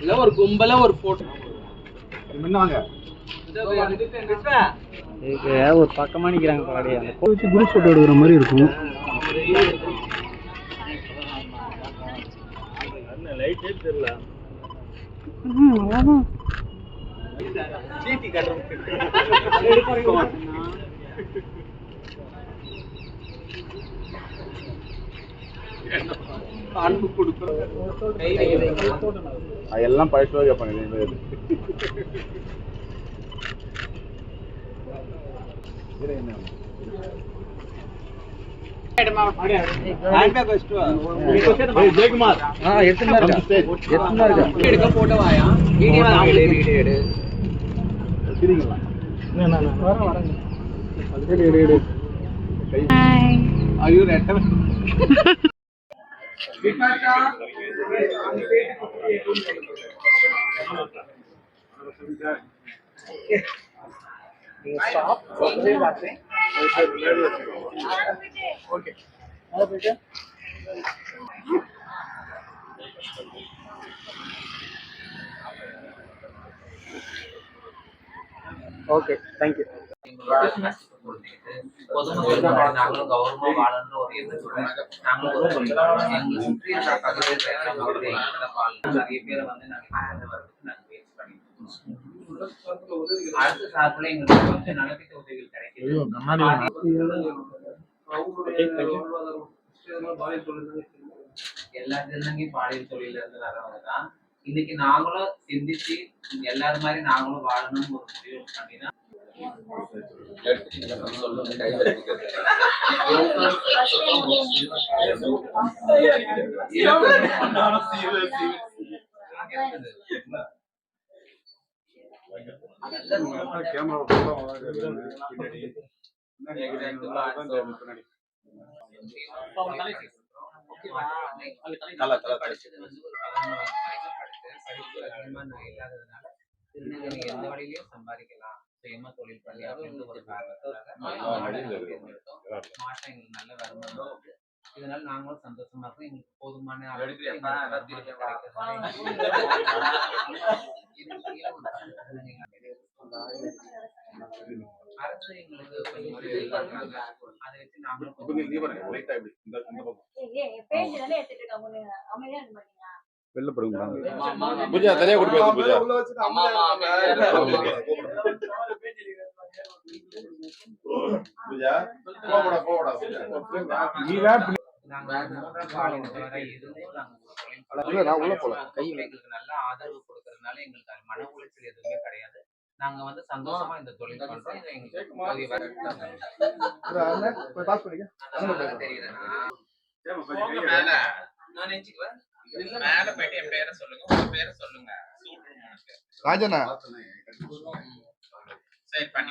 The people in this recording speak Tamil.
இல்ல ஒரு கும்பல ஒரு போட்டோ ஒரு பக்கமா நிக்கிறாங்க பாடி அந்த வச்சு குரூப் ஃபோட்டோ எடுக்கிற மாதிரி இருக்கும் அன்பு கொடுக்குறோம் எல்லாம் பழசு கேட்பாங்க ஜெயக்குமார். எடுத்துன்னு தான் இருக்கா எடுக்க போட்டோ வாயா வீடியோ வீடியோ எடு சரிங்களா ஐயோ நாங்களும் கௌரவமா வாழணும்னு ஒரு எண்ணத்தோட நாங்களும் ஒரு எங்களை சுற்றி இருக்கிற பகுதியில் நிறைய பேரை வந்து நாங்கள் வரதுக்கு முயற்சி பண்ணிட்டு இருக்கோம். அடுத்த சார்பில் எங்களுக்கு கொஞ்சம் நலத்திட்ட உதவிகள் கிடைக்குது எல்லா திருநங்கையும் பாலியல் தொழில இருந்து வர்றவங்க தான் இன்னைக்கு நாங்களும் சிந்திச்சு எல்லாரும் மாதிரி நாங்களும் வாழணும்னு ஒரு முடிவு பண்ணினா தலை, தலை, இல்லாததுனால எந்த சம்பாதிக்கலாம் சுயமா தொழில் பண்ணி அப்படின்ற ஒரு எங்களுக்கு நல்ல வருமானம். இதனால நாங்களும் சந்தோஷமா இருக்கோம். எங்களுக்கு போதுமான அரசு எங்களுக்கு. அதை வச்சு நாங்களும் வெளில படுங்க. தனியா பூஜா. உள்ள போல. கை எங்களுக்கு நல்ல ஆதரவு கொடுக்கறதுனால எங்களுக்கு அது மன உளைச்சல் எதுவுமே கிடையாது. நாங்க வந்து சந்தோஷமா இந்த தொழில் பண்றோம். இது எங்களுக்கு தெரியுது நான் நினைச்சுக்குவேன். மேல போயிட்டு என் பேரை சொல்லுங்க. உங்க பேரை சொல்லுங்க. உனக்கு ராஜனா சரி பண்ணி